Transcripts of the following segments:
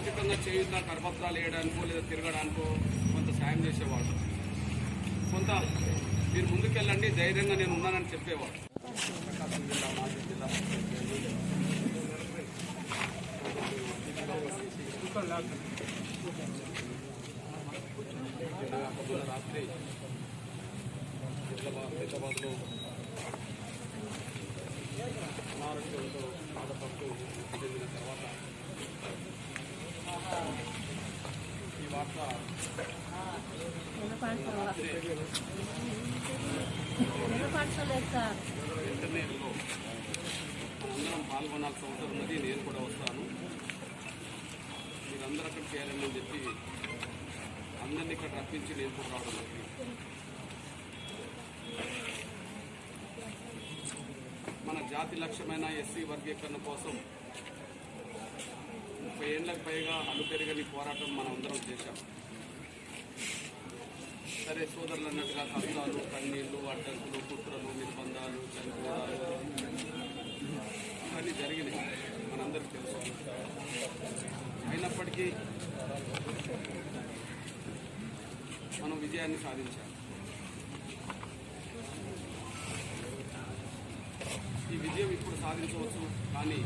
ఆర్థికంగా చేయుత కరపత్రాలు వేయడానికో లేదా తిరగడానికో కొంత సాయం చేసేవాడు. కొంత మీరు ముందుకెళ్ళండి ధైర్యంగా నేను ఉన్నానని చెప్పేవాడు. ప్రకాశం జిల్లా మాజీ జిల్లా రాత్రి హైదరాబాద్ హైదరాబాద్లో అనారోగ్యంతో బాధపడుతూ వినపడతలేదు మనందరం పాల్గొనాల్సిన అవసరం ఉన్నది నేను కూడా వస్తాను మీరందరూ అక్కడ చేయాలని చెప్పి అందరినీ ఇక్కడ రప్పించి నేను కూడా రావడం జరిగింది మన జాతి లక్ష్యమైన ఎస్సీ వర్గీకరణ కోసం ముప్పై ఏళ్ళకు పైగా అలుపెరగని పోరాటం మనం అందరం చేశాం. సరే సోదరులు అన్నట్టుగా కష్టాలు కన్నీళ్ళు అడ్డంకులు కుట్రలు నిర్బంధాలు చనిపోవడాలు ఇవన్నీ జరిగినాయి. మనందరికీ తెలుసు. అయినప్పటికీ మనం విజయాన్ని సాధించాలి. ఈ విజయం ఇప్పుడు సాధించవచ్చు కానీ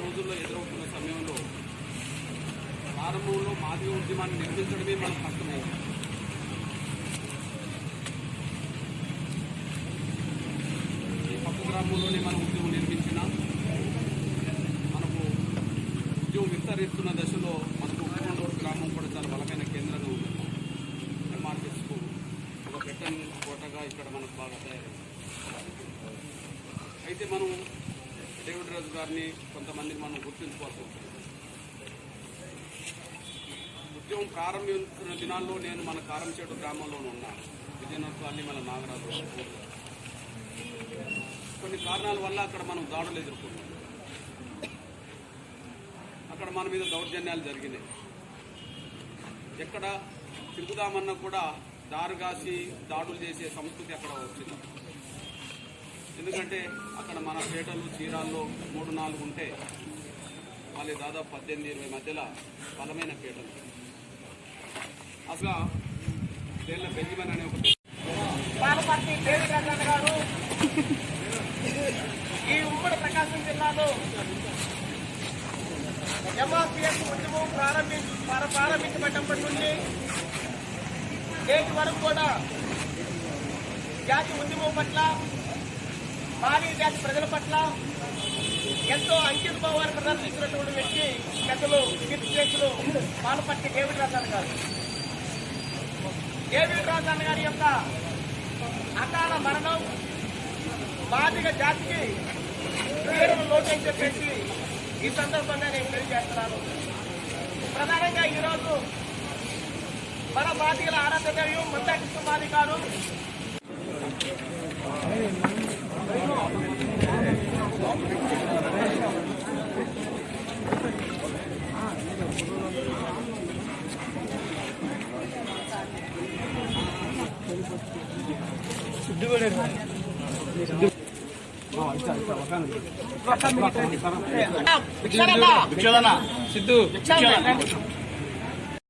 రోజుల్లో ఎదురవుతున్న సమయంలో ప్రారంభంలో మాదిగ ఉద్యమాన్ని నిర్మించడమే మనకు కష్టమైంది ఈ పక్క గ్రామంలోనే మనం ఉద్యమం నిర్మించిన మనకు ఉద్యమం విస్తరిస్తున్న దశలో మనకు ఉద్యమంలోడు గ్రామం కూడా చాలా బలమైన కేంద్రంగా ఉంది. ఎంఆర్ఎస్కు ఒక పెట్టని కోటగా ఇక్కడ మనకు బాగా తయారైంది. అయితే మనం డేవిడ్ రాజు గారిని కొంతమందిని మనం గుర్తించుకోవాల్సి ఉంటుంది ఉద్యమం ప్రారంభించిన దినాల్లో నేను మన కారంచేటు గ్రామంలోనే ఉన్నాను విజయనగరాన్ని మన నాగరాజు కొన్ని కారణాల వల్ల అక్కడ మనం దాడులు ఎదుర్కొన్నాం. అక్కడ మన మీద దౌర్జన్యాలు జరిగినాయి. ఎక్కడ తిరుగుదామన్నా కూడా దారుగాసి దాడులు చేసే సంస్కృతి అక్కడ వచ్చింది. ఎందుకంటే అక్కడ మన పేటలు చీరాల్లో మూడు నాలుగు ఉంటే మళ్ళీ దాదాపు పద్దెనిమిది ఇరవై మధ్యలో బలమైన పేటలు. అసలు పేర్ల బెంజమిన్ అనే ఒక గారు ఈ ఉమ్మడి ప్రకాశం జిల్లాలో ఎంఆర్పిఎస్ ఉద్యమం ప్రారంభి ప్రార- ప్రారంభించబడినప్పటి నుండి నేటి వరకు కూడా జాతి ఉద్యమం పట్ల భారీ జాతి ప్రజల పట్ల ఎంతో అంకిత భావాలు ప్రదర్శించినటువంటి వ్యక్తి పెద్దలు కీర్తి చేతులు డేవిడ్ రాజాన్ గారు. డేవిడ్ రాజాన్ గారి యొక్క అకాల మరణం బాధిక జాతికి తీవ్ర లోటు అని చెప్పేసి ఈ సందర్భంగా నేను తెలియజేస్తున్నాను. ప్రధానంగా ఈరోజు మన బాధికల ఆరాధ్య దైవం మందాకి గారు సిద్ధు